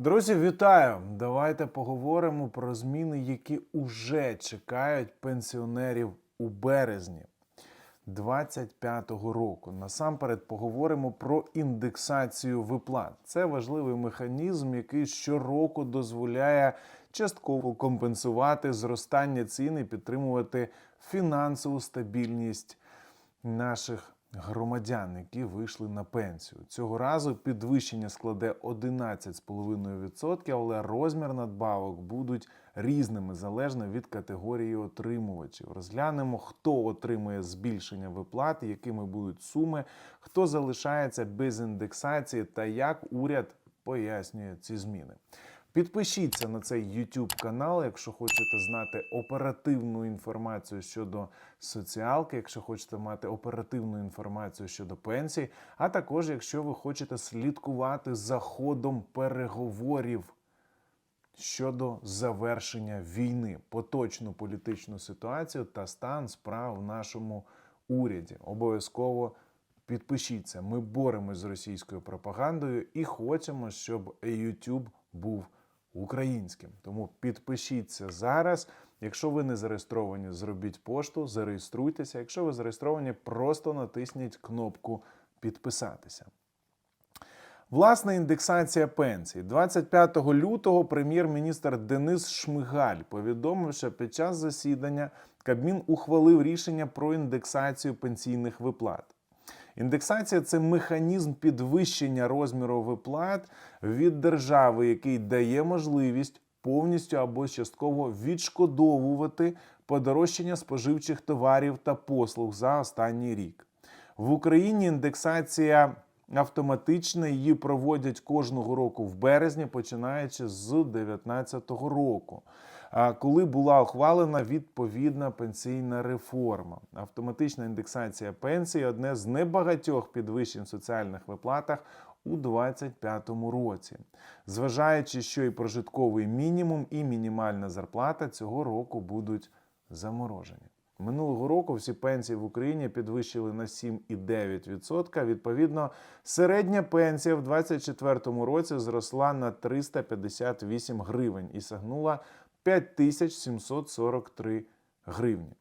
Друзі, вітаю! Давайте поговоримо про зміни, які уже чекають пенсіонерів у березні 25-го року. Насамперед поговоримо про індексацію виплат. Це важливий механізм, який щороку дозволяє частково компенсувати зростання цін і підтримувати фінансову стабільність наших громадян, які вийшли на пенсію. Цього разу підвищення складе 11,5%, але розмір надбавок будуть різними залежно від категорії отримувачів. Розглянемо, хто отримує збільшення виплат, якими будуть суми, хто залишається без індексації та як уряд пояснює ці зміни. Підпишіться на цей YouTube канал, якщо хочете знати оперативну інформацію щодо соціалки, якщо хочете мати оперативну інформацію щодо пенсій, а також якщо ви хочете слідкувати за ходом переговорів щодо завершення війни, поточну політичну ситуацію та стан справ в нашому уряді. Обов'язково підпишіться. Ми боремось з російською пропагандою і хочемо, щоб YouTube був українським. Тому підпишіться зараз. Якщо ви не зареєстровані, зробіть пошту, зареєструйтеся. Якщо ви зареєстровані, просто натисніть кнопку підписатися. Власна індексація пенсій 25 лютого прем'єр-міністр Денис Шмигаль повідомив, що під час засідання Кабмін ухвалив рішення про індексацію пенсійних виплат. Індексація це механізм підвищення розміру виплат від держави, який дає можливість повністю або частково відшкодовувати подорожчання споживчих товарів та послуг за останній рік. В Україні індексація автоматична, її проводять кожного року в березні, починаючи з 2019 року. Коли була ухвалена відповідна пенсійна реформа, автоматична індексація пенсії одне з небагатьох підвищень в соціальних виплатах у 2025 році, зважаючи, що і прожитковий мінімум, і мінімальна зарплата цього року будуть заморожені. Минулого року всі пенсії в Україні підвищили на 7,9%. Відповідно, середня пенсія в 2024 році зросла на 358 гривень і сягнула 5743 гривні.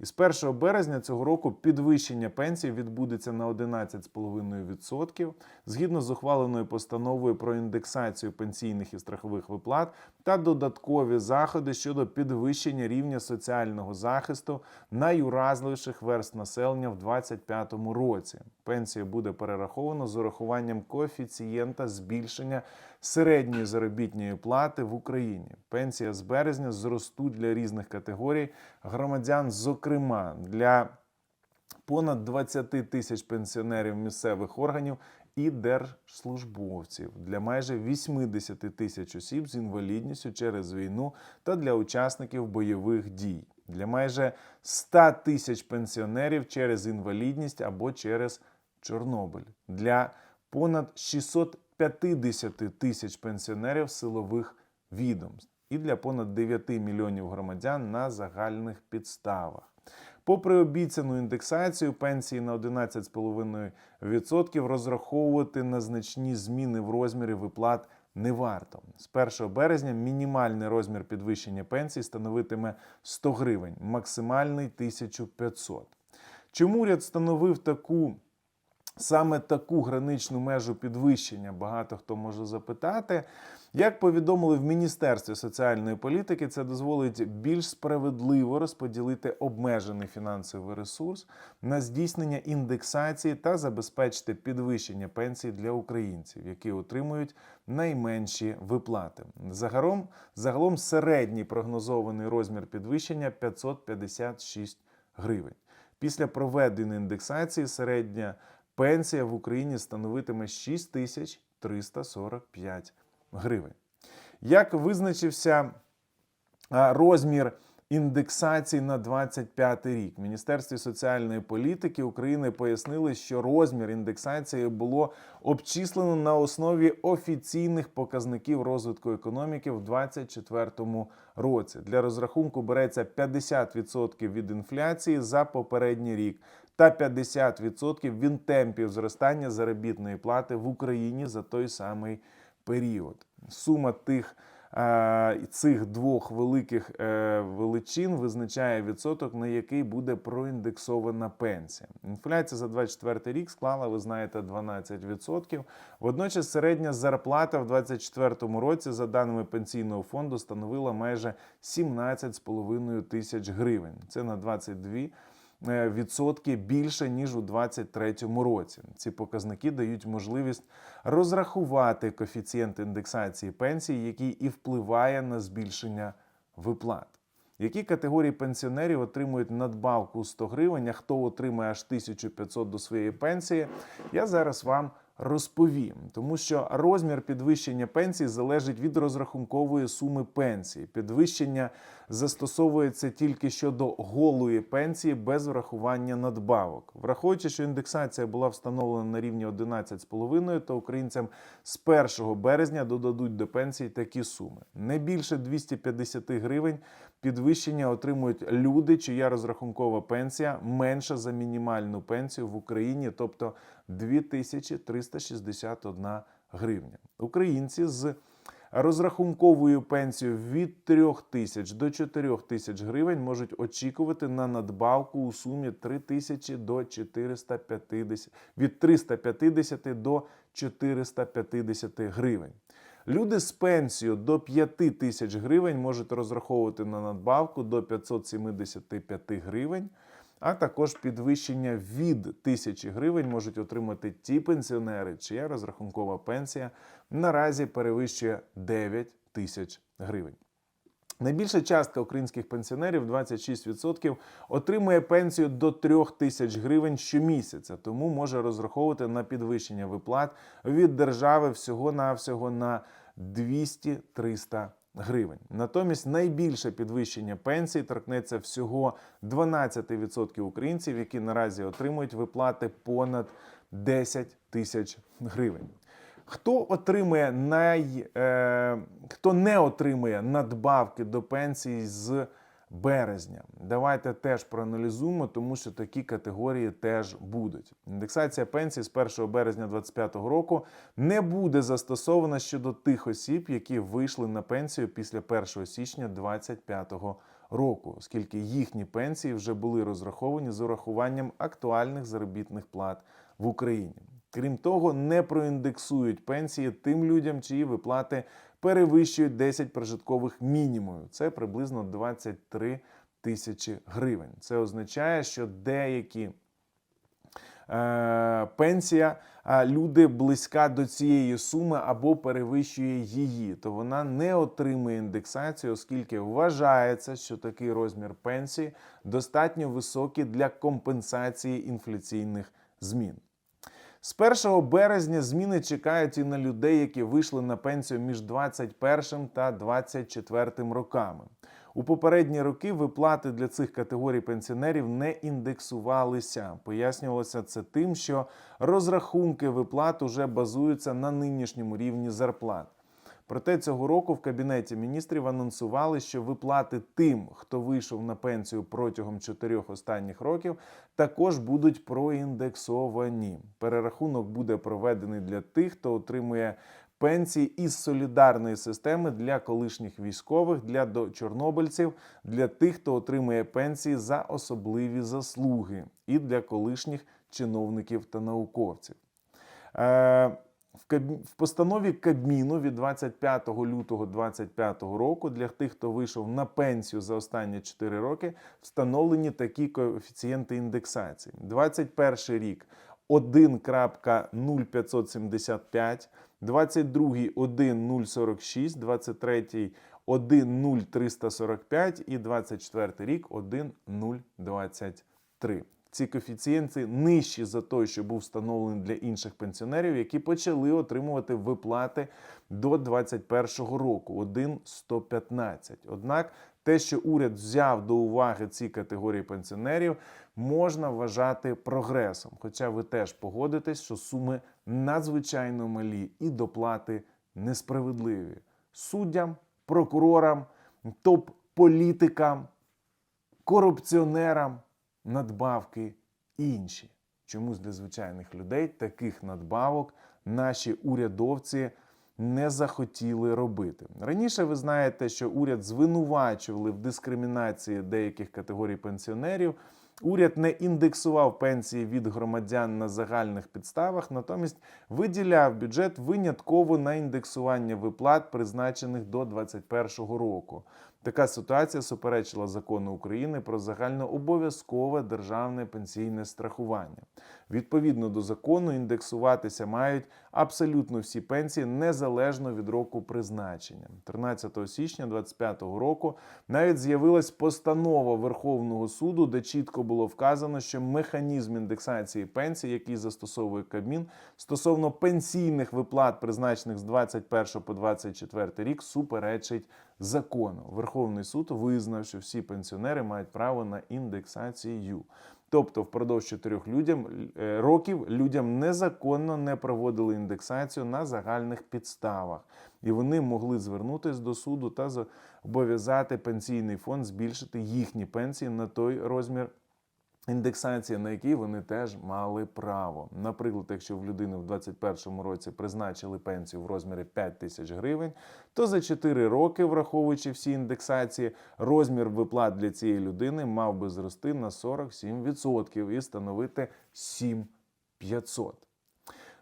І з 1 березня цього року підвищення пенсій відбудеться на 11,5%. Згідно з ухваленою постановою про індексацію пенсійних і страхових виплат та додаткові заходи щодо підвищення рівня соціального захисту найуразливіших верст населення в 2025 році. Пенсія буде перерахована з урахуванням коефіцієнта збільшення середньої заробітної плати в Україні. Пенсія з березня зростуть для різних категорій громадян, зокрема для понад 20 тисяч пенсіонерів місцевих органів і держслужбовців, для майже 80 тисяч осіб з інвалідністю через війну та для учасників бойових дій, для майже 100 тисяч пенсіонерів через інвалідність або через Чорнобиль, для понад 650 тисяч пенсіонерів силових відомств і для понад 9 мільйонів громадян на загальних підставах. Попри обіцяну індексацію пенсії на 11,5% розраховувати на значні зміни в розмірі виплат не варто. З 1 березня мінімальний розмір підвищення пенсії становитиме 100 гривень, максимальний 1500. Чому уряд встановив таку саме таку граничну межу підвищення? Багато хто може запитати. Як повідомили в Міністерстві соціальної політики, це дозволить більш справедливо розподілити обмежений фінансовий ресурс на здійснення індексації та забезпечити підвищення пенсій для українців, які отримують найменші виплати. Загалом, загалом середній прогнозований розмір підвищення 556 гривень. Після проведення індексації середня пенсія в Україні становитиме 6345 гривень. Як визначився розмір індексації на 25 рік? В Міністерстві соціальної політики України пояснили, що розмір індексації було обчислено на основі офіційних показників розвитку економіки в 2024 році. Для розрахунку береться 50% від інфляції за попередній рік та 50% від темпів зростання заробітної плати в Україні за той самий період. Сума тих е, цих двох великих е, величин визначає відсоток, на який буде проіндексована пенсія. Інфляція за 24 рік склала, ви знаєте, 12%. Водночас середня зарплата в 2024 році, за даними пенсійного фонду, становила майже 17,5 тисяч гривень. Це на 22 е, відсотки більше ніж у 2023 році. Ці показники дають можливість розрахувати коефіцієнт індексації пенсій, який і впливає на збільшення виплат. Які категорії пенсіонерів отримують надбавку 100 гривень, а хто отримає аж 1500 до своєї пенсії, я зараз вам розповім, тому що розмір підвищення пенсії залежить від розрахункової суми пенсії. Підвищення застосовується тільки щодо голої пенсії без врахування надбавок. Враховуючи, що індексація була встановлена на рівні 11,5, то українцям з 1 березня додадуть до пенсії такі суми. Не більше 250 гривень підвищення отримують люди, чия розрахункова пенсія менша за мінімальну пенсію в Україні, тобто 2361 гривня. Українці з розрахунковою пенсією від 3 тисяч до 4 тисяч гривень можуть очікувати на надбавку у сумі 3 тисячі до 450, від 350 до 450 гривень. Люди з пенсією до 5 тисяч гривень можуть розраховувати на надбавку до 575 гривень, а також підвищення від тисячі гривень можуть отримати ті пенсіонери, чия розрахункова пенсія наразі перевищує 9 тисяч гривень. Найбільша частка українських пенсіонерів 26% отримує пенсію до 3 тисяч гривень щомісяця, тому може розраховувати на підвищення виплат від держави всього-навсього на 200-300 гривень. Натомість найбільше підвищення пенсій торкнеться всього 12% українців, які наразі отримують виплати понад 10 тисяч гривень. Хто отримує най, е, хто не отримує надбавки до пенсії з березня? Давайте теж проаналізуємо, тому що такі категорії теж будуть. Індексація пенсії з 1 березня 2025 року не буде застосована щодо тих осіб, які вийшли на пенсію після 1 січня 2025 року, оскільки їхні пенсії вже були розраховані з урахуванням актуальних заробітних плат в Україні. Крім того, не проіндексують пенсії тим людям, чиї виплати перевищують 10 прожиткових мінімумів. Це приблизно 23 тисячі гривень. Це означає, що деякі е, пенсія а люди близька до цієї суми або перевищує її, то вона не отримує індексацію, оскільки вважається, що такий розмір пенсії достатньо високий для компенсації інфляційних змін. З 1 березня зміни чекають і на людей, які вийшли на пенсію між 21 та 24 роками. У попередні роки виплати для цих категорій пенсіонерів не індексувалися. Пояснювалося це тим, що розрахунки виплат уже базуються на нинішньому рівні зарплат. Проте цього року в кабінеті міністрів анонсували, що виплати тим, хто вийшов на пенсію протягом чотирьох останніх років, також будуть проіндексовані. Перерахунок буде проведений для тих, хто отримує пенсії із солідарної системи для колишніх військових, для чорнобильців, для тих, хто отримує пенсії за особливі заслуги, і для колишніх чиновників та науковців. Е, в постанові Кабміну від 25 лютого 2025 року для тих, хто вийшов на пенсію за останні 4 роки, встановлені такі коефіцієнти індексації. 21 рік 1.0575, 22 1.046, 23 1.0345 і 24 рік 1.023. Ці коефіцієнти нижчі за той, що був встановлений для інших пенсіонерів, які почали отримувати виплати до 2021 року 1,115. Однак те, що уряд взяв до уваги ці категорії пенсіонерів, можна вважати прогресом. Хоча ви теж погодитесь, що суми надзвичайно малі і доплати несправедливі суддям, прокурорам, топ-політикам, корупціонерам надбавки інші. Чомусь для звичайних людей таких надбавок наші урядовці не захотіли робити. Раніше ви знаєте, що уряд звинувачували в дискримінації деяких категорій пенсіонерів. Уряд не індексував пенсії від громадян на загальних підставах, натомість виділяв бюджет винятково на індексування виплат, призначених до 2021 року. Така ситуація суперечила закону України про загальнообов'язкове державне пенсійне страхування. Відповідно до закону, індексуватися мають абсолютно всі пенсії незалежно від року призначення. 13 січня 2025 року навіть з'явилась постанова Верховного суду, де чітко було вказано, що механізм індексації пенсій, який застосовує Кабмін, стосовно пенсійних виплат, призначених з 21 по 24 рік, суперечить закону. Верховний суд визнав, що всі пенсіонери мають право на індексацію. Тобто, впродовж чотирьох людям е, років людям незаконно не проводили індексацію на загальних підставах, і вони могли звернутися до суду та зобов'язати пенсійний фонд збільшити їхні пенсії на той розмір. Індексація, на які вони теж мали право. Наприклад, якщо в людини в 2021 році призначили пенсію в розмірі 5 тисяч гривень, то за 4 роки, враховуючи всі індексації, розмір виплат для цієї людини мав би зрости на 47% і становити 7500.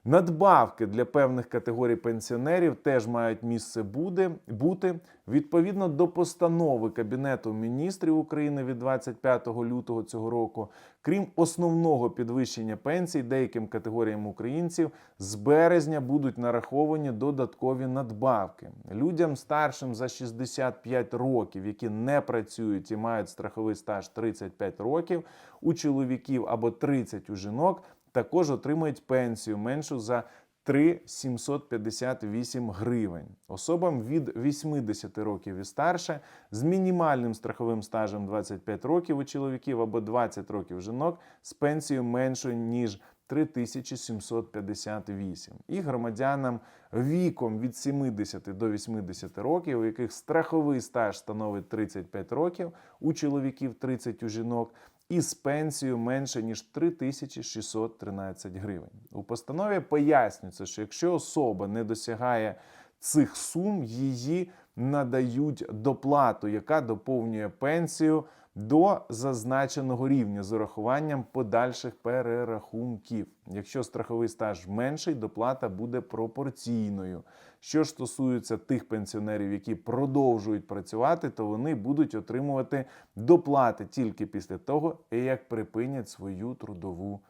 Надбавки для певних категорій пенсіонерів теж мають місце буде, бути відповідно до постанови Кабінету міністрів України від 25 лютого цього року. Крім основного підвищення пенсій, деяким категоріям українців з березня будуть нараховані додаткові надбавки. Людям старшим за 65 років, які не працюють і мають страховий стаж 35 років, у чоловіків або 30 у жінок також отримують пенсію меншу за 3 758 гривень. Особам від 80 років і старше з мінімальним страховим стажем 25 років у чоловіків або 20 років жінок з пенсією меншою ніж 3758. І громадянам віком від 70 до 80 років, у яких страховий стаж становить 35 років, у чоловіків 30 у жінок, і з пенсією менше ніж 3613 гривень. У постанові пояснюється, що якщо особа не досягає цих сум, її надають доплату, яка доповнює пенсію до зазначеного рівня з урахуванням подальших перерахунків. Якщо страховий стаж менший, доплата буде пропорційною. Що ж стосується тих пенсіонерів, які продовжують працювати, то вони будуть отримувати доплати тільки після того, як припинять свою трудову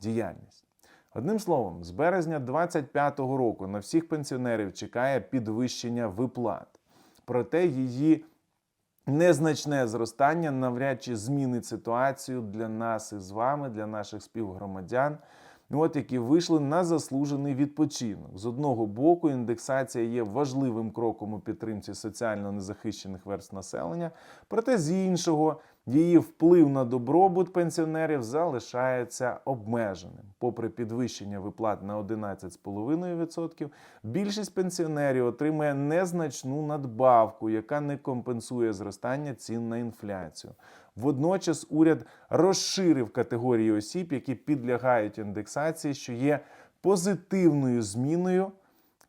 діяльність. Одним словом, з березня 2025 року на всіх пенсіонерів чекає підвищення виплат. Проте її незначне зростання навряд чи змінить ситуацію для нас і з вами, для наших співгромадян. От які вийшли на заслужений відпочинок. З одного боку, індексація є важливим кроком у підтримці соціально незахищених верств населення, проте з іншого, її вплив на добробут пенсіонерів залишається обмеженим. Попри підвищення виплат на 11,5%, більшість пенсіонерів отримує незначну надбавку, яка не компенсує зростання цін на інфляцію. Водночас уряд розширив категорії осіб, які підлягають індексації, що є позитивною зміною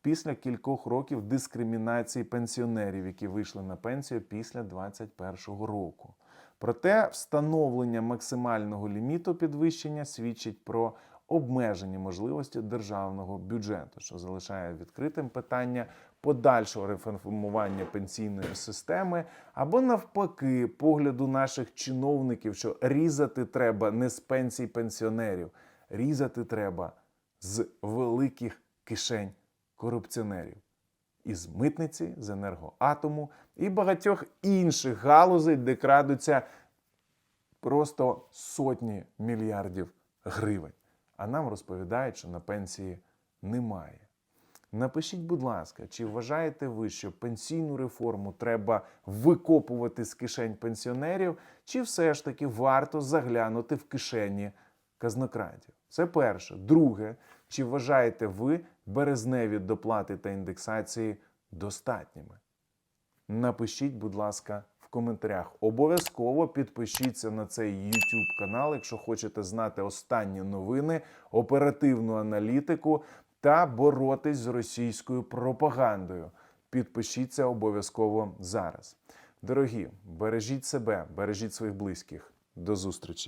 після кількох років дискримінації пенсіонерів, які вийшли на пенсію після 2021 року. Проте встановлення максимального ліміту підвищення свідчить про обмежені можливості державного бюджету, що залишає відкритим питання подальшого реформування пенсійної системи, або навпаки, погляду наших чиновників, що різати треба не з пенсій пенсіонерів, різати треба з великих кишень корупціонерів. Із митниці, з енергоатому і багатьох інших галузей, де крадуться просто сотні мільярдів гривень. А нам розповідають, що на пенсії немає. Напишіть, будь ласка, чи вважаєте ви, що пенсійну реформу треба викопувати з кишень пенсіонерів, чи все ж таки варто заглянути в кишені казнократів? Це перше. Друге, чи вважаєте ви березневі доплати та індексації достатніми? Напишіть, будь ласка, в коментарях. Обов'язково підпишіться на цей YouTube канал, якщо хочете знати останні новини, оперативну аналітику та боротись з російською пропагандою. Підпишіться обов'язково зараз. Дорогі, бережіть себе, бережіть своїх близьких. До зустрічі!